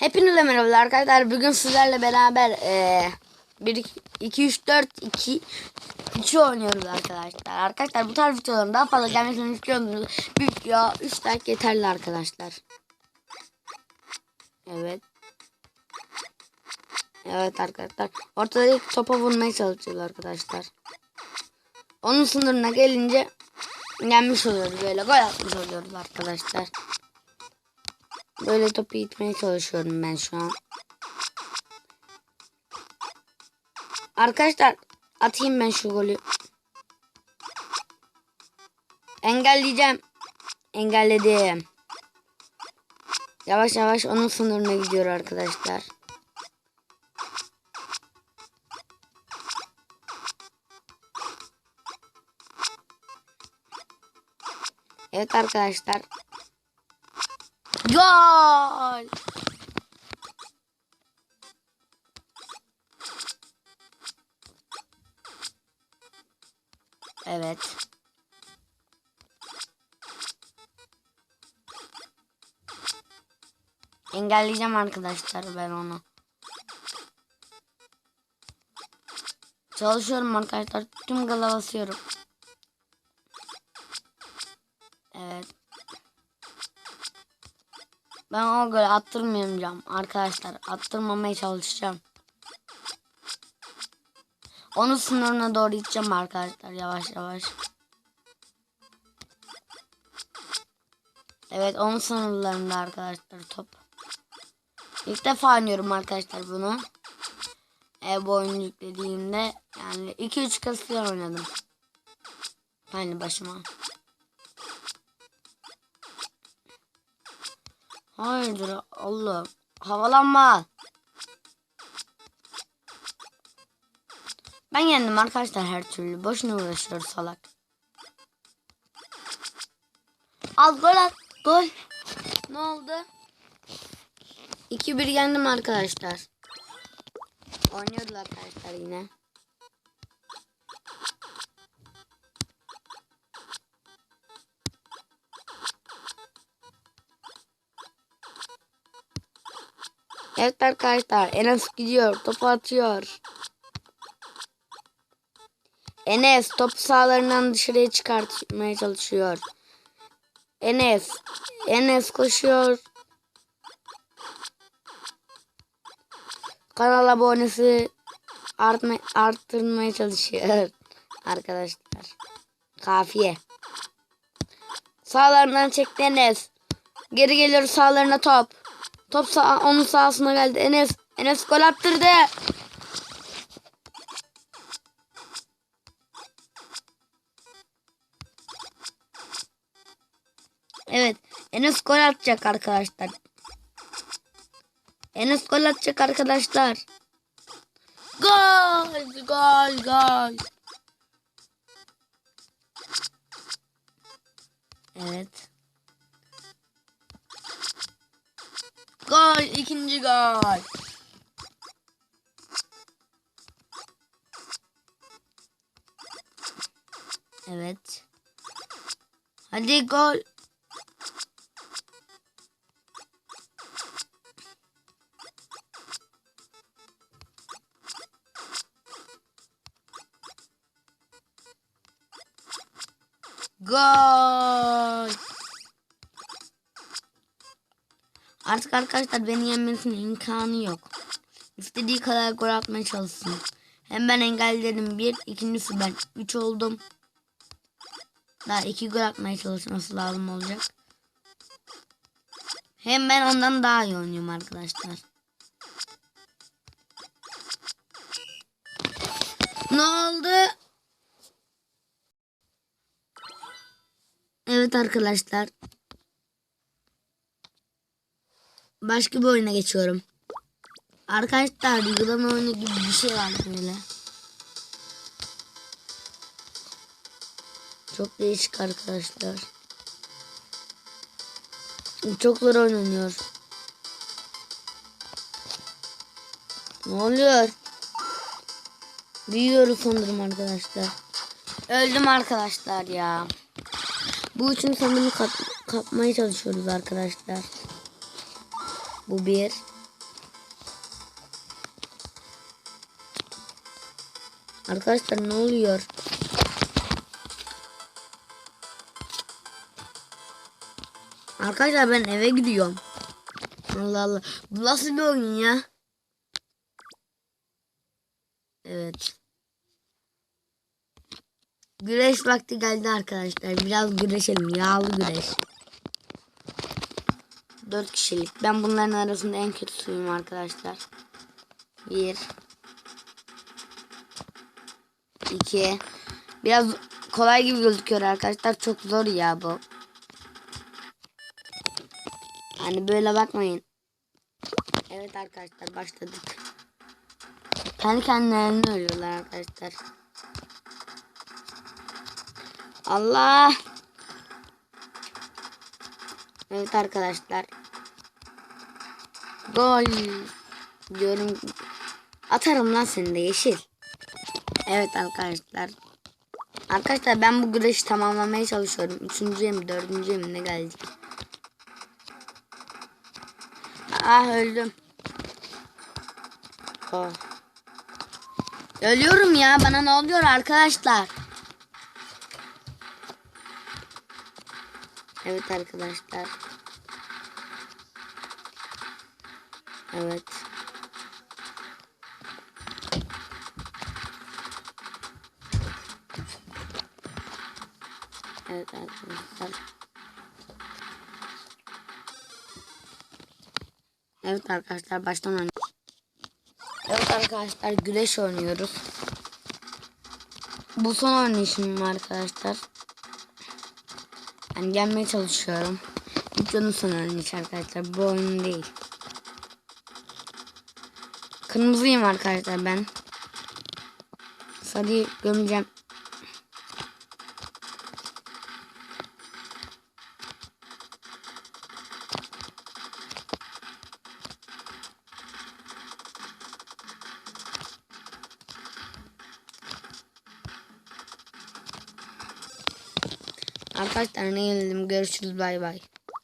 Hepinize merhabalar arkadaşlar. Bugün sizlerle beraber eee 1 2 3 4 2 2 oynuyoruz arkadaşlar. Arkadaşlar bu tarz videoların daha fazla gelmesini istiyorsanız bir video 3 like yeterli arkadaşlar. Evet. Evet arkadaşlar. Ortada topa vurmaya çalışıyoruz arkadaşlar. Onun sınırına gelince yenmiş oluyoruz. Böyle gol atmış oluyoruz arkadaşlar. Böyle topu itmeye çalışıyorum ben şu an. Arkadaşlar atayım ben şu golü. Engelleyeceğim. Engelledim. Yavaş yavaş onun sınırına gidiyor arkadaşlar. Evet arkadaşlar. Gol! Evet. Engelleyeceğim arkadaşlar ben onu. Çalışıyorum arkadaşlar. Tüm gala basıyorum. Evet. Ben o golü attırmayacağım arkadaşlar. Attırmamaya çalışacağım. Onun sınırına doğru gideceğim arkadaşlar yavaş yavaş. Evet onun sınırlarında arkadaşlar top. İlk defa oynuyorum arkadaşlar bunu. E, bu oyunu yüklediğimde yani 2-3 kez oynadım. Yani başıma. Hayırdır Allah. Havalanma. Ben yendim arkadaşlar her türlü. Boşuna uğraşıyor salak. Al gol at. Gol. Ne oldu? 2-1 yendim arkadaşlar. Oynuyoruz arkadaşlar yine. Evet arkadaşlar Enes gidiyor topu atıyor. Enes top sahalarından dışarıya çıkartmaya çalışıyor. Enes Enes koşuyor. Kanal abonesi artma, arttırmaya çalışıyor arkadaşlar. Kafiye. Sağlarından çekti Enes. Geri geliyor sağlarına top. Top sağ, onun sahasına geldi. Enes Enes gol attırdı. Evet. Enes gol atacak arkadaşlar. Enes gol atacak arkadaşlar. Gol! Gol! Gol! Evet. Gol! ikinci gol. Evet. Hadi gol. Gol. Artık arkadaşlar beni yenmesinin imkanı yok. İstediği kadar gol atmaya çalışsın. Hem ben engelledim bir, ikincisi ben üç oldum. Daha iki gol atmaya çalışması lazım olacak. Hem ben ondan daha iyi oynuyorum arkadaşlar. Ne oldu? Evet arkadaşlar. Başka bir oyuna geçiyorum. Arkadaşlar yılan oyunu gibi bir şey var böyle. Çok değişik arkadaşlar. Çok zor oynanıyor. Ne oluyor? Büyüyoruz sanırım arkadaşlar. Öldüm arkadaşlar ya. Bu üçün sanırım kap kapmaya çalışıyoruz arkadaşlar. Bu bir. Arkadaşlar ne oluyor? Arkadaşlar ben eve gidiyorum. Allah Allah. Bu nasıl bir oyun ya? Evet. Güreş vakti geldi arkadaşlar. Biraz güreşelim. Yağlı güreş. Dört kişilik. Ben bunların arasında en kötüsüyüm arkadaşlar. Bir. İki. Biraz kolay gibi gözüküyor arkadaşlar. Çok zor ya bu. Hani böyle bakmayın. Evet arkadaşlar başladık. Kendi kendilerini ölüyorlar arkadaşlar. Allah. Evet arkadaşlar. Gol. Diyorum. Atarım lan seni de yeşil. Evet arkadaşlar. Arkadaşlar ben bu güreşi tamamlamaya çalışıyorum. Üçüncüye mi dördüncüye mi ne geldik? Ah öldüm. Oh. Ölüyorum ya. Bana ne oluyor arkadaşlar? Evet arkadaşlar. Evet. Evet arkadaşlar. Evet arkadaşlar baştan oynuyoruz. Evet arkadaşlar güreş oynuyoruz. Bu son oynayışım arkadaşlar. Ben gelmeye çalışıyorum. Videonun son oynayışı arkadaşlar. Bu oyun değil. Kırmızıyım arkadaşlar ben. Sarıyı gömeceğim. Arkadaşlar ne yenildim. Görüşürüz bay bay.